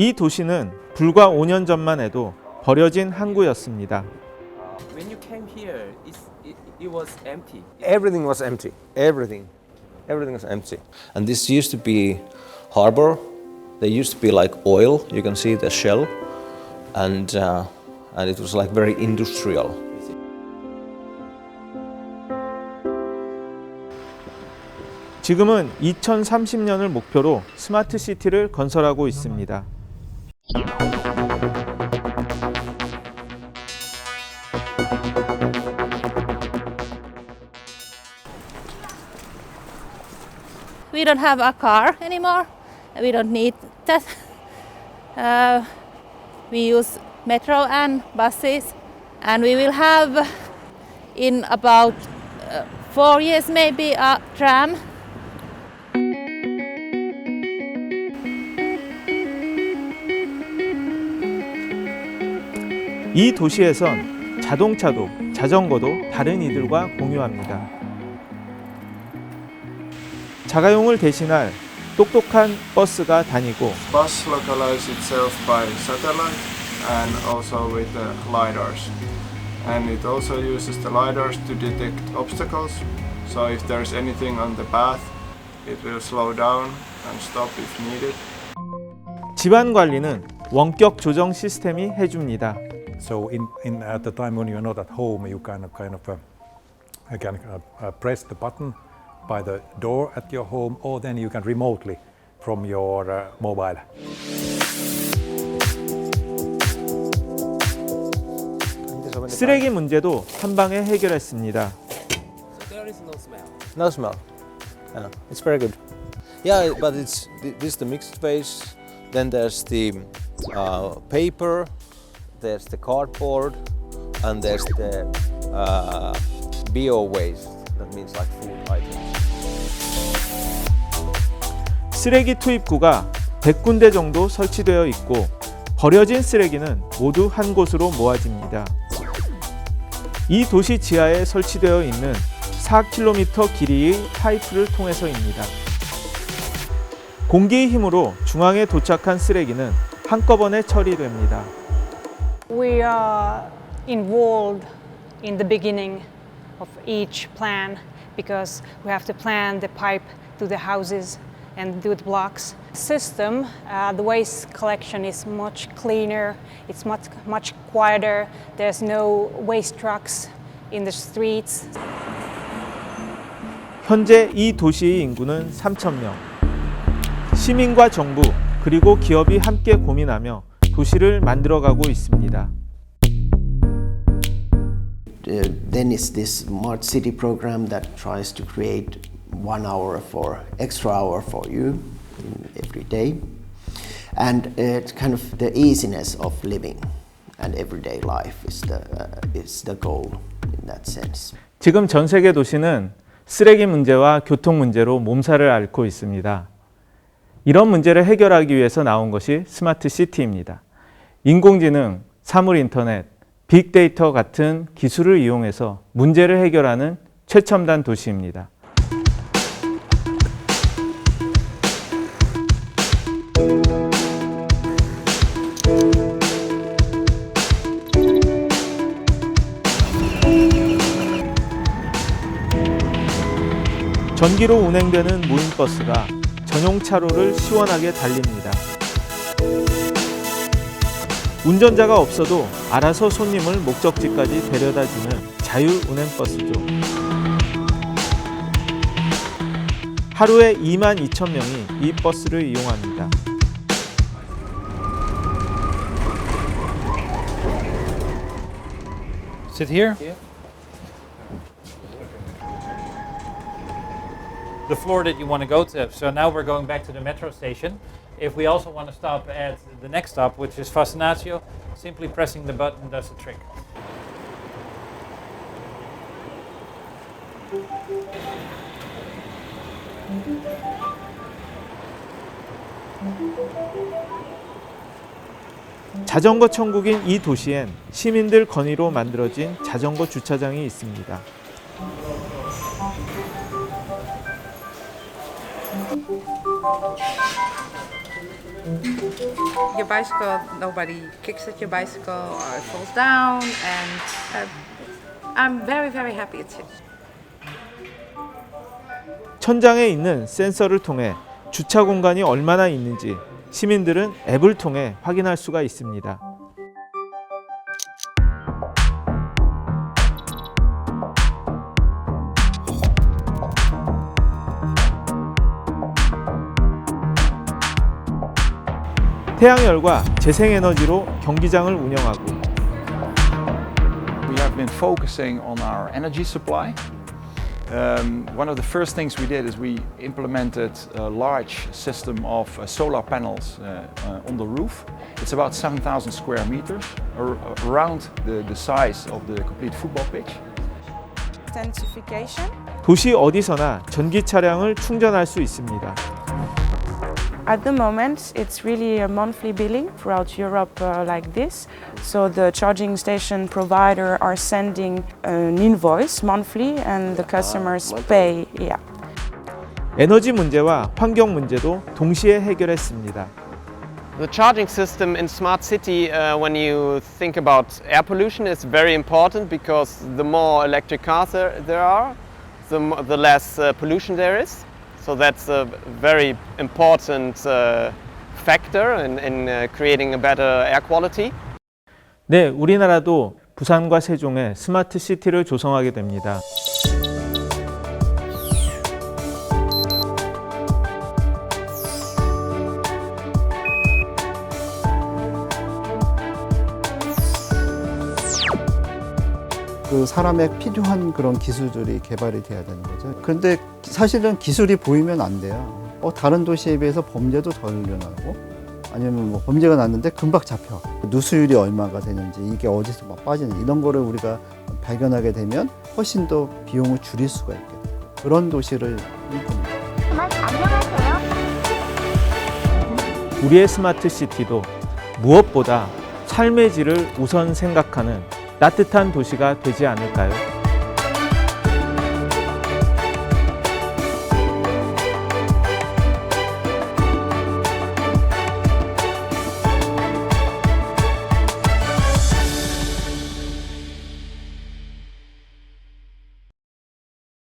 이 도시는 불과 5년 전만 해도 버려진 항구였습니다. When you came here, it's, it, it was empty. Everything was empty. Everything. Everything was empty. And this used to be harbor. There used to be like oil. You can see the shell, and uh, and it was like very industrial. 지금은 2030년을 목표로 스마트 시티를 건설하고 있습니다. We don't have a car anymore. We don't need that. Uh, we use metro and buses, and we will have in about uh, four years maybe a tram. 이 도시에선 자동차도 자전거도 다른 이들과 공유합니다. 자가용을 대신할 똑똑한 버스가 다니고 Bus localizes itself by satellite and also with the lidars. And it also uses the lidars to detect obstacles. So if there's anything on the path, it will slow down and stop if needed. 집안 관리는 원격 조정 시스템이 해줍니다. So in, in at the time when you're not at home, you kind of kind of uh, you can uh, uh, press the button by the door at your home, or then you can remotely from your uh, mobile. 쓰레기 문제도 한 방에 해결했습니다. There is no smell. No smell. Yeah, it's very good. Yeah, but it's th- this is the mixed waste. Then there's the uh, paper. There's the cardboard, and there's the uh, bio waste. That means like food items. 쓰레기 투입구가 100군데 정도 설치되어 있고 버려진 쓰레기는 모두 한 곳으로 모아집니다. 이 도시 지하에 설치되어 있는 4km 길이의 파이프를 통해서입니다. 공기의 힘으로 중앙에 도착한 쓰레기는 한꺼번에 처리됩니다. We are involved in the beginning of each plan because we have to plan the pipe to the houses and do the blocks. System, uh, the waste collection is much cleaner, it's much, much quieter, there's no waste trucks in the streets. 현재 이 도시의 인구는 3,000명. 시민과 정부 그리고 기업이 함께 고민하며 도시를 만들어가고 있습니다. Uh, then is this smart city program that tries to create one hour for extra hour for you every day and uh, it's kind of the easiness of living and everyday life is the uh, is the goal in that sense 지금 전 세계 도시는 쓰레기 문제와 교통 문제로 몸살을 앓고 있습니다. 이런 문제를 해결하기 위해서 나온 것이 스마트 시티입니다. 인공지능, 사물 인터넷, 빅데이터 같은 기술을 이용해서 문제를 해결하는 최첨단 도시입니다. 전기로 운행되는 무인버스가 전용 차로를 시원하게 달립니다. 운전자가 없어도 알아서 손님을 목적지까지 데려다 주는 자율 운행 버스죠. 하루에 2만 2천 명이 이 버스를 이용합니다. Sit here. The floor that you want to go to. So now we're going back to the metro station. If we also want to stop at the next stop, which is Fascinatio, simply pressing the button does the trick. 자전거 천국인 이 도시엔 시민들 건의로 만들어진 자전거 주차장이 있습니다. Your bicycle, nobody kicks at your bicycle or it falls down, and uh, I'm very, very happy it's here. 천장에 있는 센서를 통해 주차 공간이 얼마나 있는지 시민들은 앱을 통해 확인할 수가 있습니다. 태양열과 재생에너지로 경기장을 운영하고 We have been focusing on our energy supply. Um, one of the first things we did is we implemented a large system of uh, solar panels uh, uh, on the roof. It's about 7,000 square meters, ar- around the, the size of the complete football pitch. Intensification. 도시 어디서나 전기 차량을 충전할 수 있습니다. At the moment, it's really a monthly billing throughout Europe uh, like this. So the charging station provider are sending an invoice monthly, and the customers pay. Yeah. 에너지 문제와 환경 문제도 동시에 해결했습니다. The charging system in smart city, uh, when you think about air pollution, is very important because the more electric cars there, there are, the, mo- the less uh, pollution there is. So that's a very important uh, factor in, in uh, creating a better air quality. 네, 우리나라도 부산과 세종에 스마트 시티를 조성하게 됩니다. 그 사람에 필요한 그런 기술들이 개발이 돼야 되는 거죠. 그런데 사실은 기술이 보이면 안 돼요. 어, 다른 도시에 비해서 범죄도 덜 일어나고 아니면 뭐 범죄가 났는데 금방 잡혀. 누수율이 얼마가 되는지 이게 어디서 막 빠지는지 이런 거를 우리가 발견하게 되면 훨씬 더 비용을 줄일 수가 돼요. 그런 도시를 꿈꿉니다. 우리의 스마트 시티도 무엇보다 삶의 질을 우선 생각하는 따뜻한 도시가 되지 않을까요?